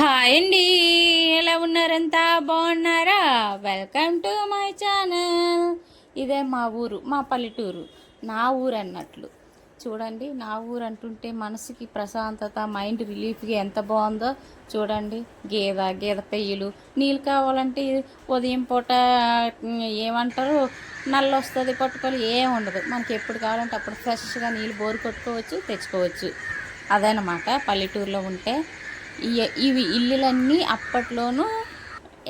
Hi అండి ఎలా ఉన్నారంతా? బాగున్నారా? వెల్కమ్ టు మై ఛానల్ ఇదే మా ఊరు మా పల్లెటూరు. నా ఊరు అన్నట్లు. చూడండి నా ఊరు అంటుంటే మనసుకి ప్రశాంతత మైండ్ రిలీఫ్గా ఎంత బాగుందో చూడండి. గేదె గేదె పెయ్యలు. నీళ్ళు కావాలంటే ఉదయం పూట ఏమంటారు? నల్ల వస్తుంది పట్టుకోవాలి ఏం ఉండదు. మనకి ఎప్పుడు కావాలంటే అప్పుడు ఫ్రెష్గా నీళ్ళు బోరు కొట్టుకోవచ్చు తెచ్చుకోవచ్చు. అదనమాట పల్లెటూరులో ఉంటే. ఇవి ఇల్లులన్నీ అప్పట్లోనూ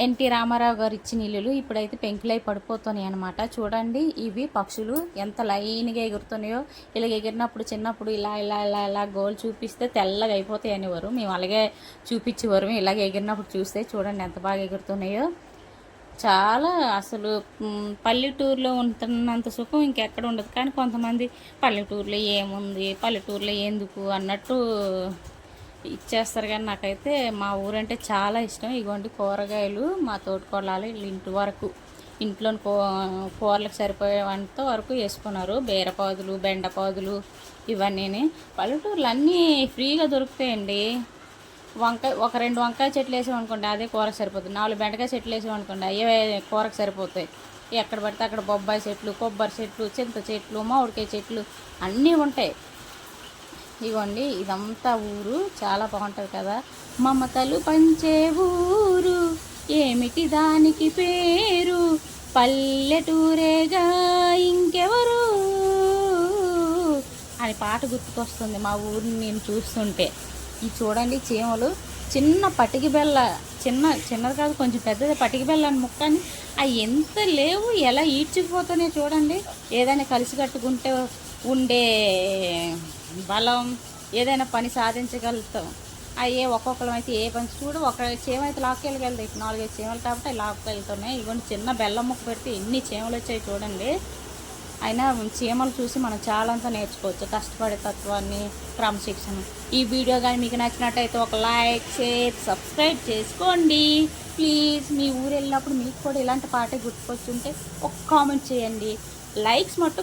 ఎన్టీ రామారావు గారు ఇచ్చిన ఇల్లులు ఇప్పుడైతే పెంకులై పడిపోతున్నాయి అనమాట చూడండి ఇవి పక్షులు ఎంత లైన్గా ఎగురుతున్నాయో. ఇలా ఎగిరినప్పుడు చిన్నప్పుడు ఇలా ఇలా ఇలా ఇలా గోల్ చూపిస్తే తెల్లగా అయిపోతాయి అనేవారు. మేము అలాగే చూపించేవారు. ఇలాగ ఎగిరినప్పుడు చూస్తే చూడండి ఎంత బాగా ఎగురుతున్నాయో. చాలా అసలు పల్లెటూరులో ఉంటున్నంత సుఖం ఇంకెక్కడ ఉండదు. కానీ కొంతమంది పల్లెటూరులో ఏముంది పల్లెటూరులో ఎందుకు అన్నట్టు ఇచ్చేస్తారు కానీ నాకైతే మా ఊరంటే చాలా ఇష్టం. ఇగోండి కూరగాయలు మా తోటకోళ్ళాలు ఇంటి వరకు ఇంట్లో కూ కూరలకు సరిపోయే వరకు వేసుకున్నారు. బీరపాదులు బెండపాదులు ఇవన్నీ పల్లెటూరులు అన్నీ ఫ్రీగా దొరుకుతాయండి. వంకాయ ఒక రెండు వంకాయ చెట్లు వేసామనుకోండి అదే కూరకు సరిపోతుంది. నాలుగు బెండకాయ చెట్లు వేసామనుకోండి అయ్యే కూరకు సరిపోతాయి. ఎక్కడ పడితే అక్కడ బొబ్బాయి చెట్లు కొబ్బరి చెట్లు చింత చెట్లు మామిడికాయ చెట్లు అన్నీ ఉంటాయి. ఇగోండి ఇదంతా ఊరు చాలా బాగుంటుంది కదా. మమతలు పంచే ఊరు ఏమిటి దానికి పేరు? పల్లెటూరేగా ఇంకెవరు? అని పాట గుర్తుకొస్తుంది మా ఊరిని నేను చూస్తుంటే. ఇది చూడండి చీమలు చిన్న పటికి బెల్ల చిన్న చిన్నది కాదు కొంచెం పెద్దది పటికి బెల్ల అని ముక్కని అవి ఎంత లేవు ఎలా ఈడ్చిపోతున్నాయి చూడండి. ఏదైనా కలిసి కట్టుకుంటే ఉండే బలం ఏదైనా పని సాధించగలుగుతాం. అయ్యే ఒక్కొక్కరం అయితే ఏ పని చూడు ఒక చీమ అయితే లాక్కెళ్ళగలుగుతాయి ఇప్పుడు నాలుగైదు చీమలు కాబట్టి లాక్కెళ్తున్నాయి. ఇవన్నీ చిన్న బెల్లం ముక్క పెడితే ఎన్ని చీమలు వచ్చాయి చూడండి. అయినా చీమలు చూసి మనం చాలా అంతా నేర్చుకోవచ్చు. కష్టపడే తత్వాన్ని క్రమశిక్షణ. ఈ వీడియో కానీ మీకు నచ్చినట్టయితే ఒక లైక్ షేర్ సబ్స్క్రైబ్ చేసుకోండి. ప్లీజ్ మీ ఊరు వెళ్ళినప్పుడు మీకు కూడా ఇలాంటి పాటే గుర్తుకొచ్చుంటే ఒక కామెంట్ చేయండి. లైక్స్ మట్టు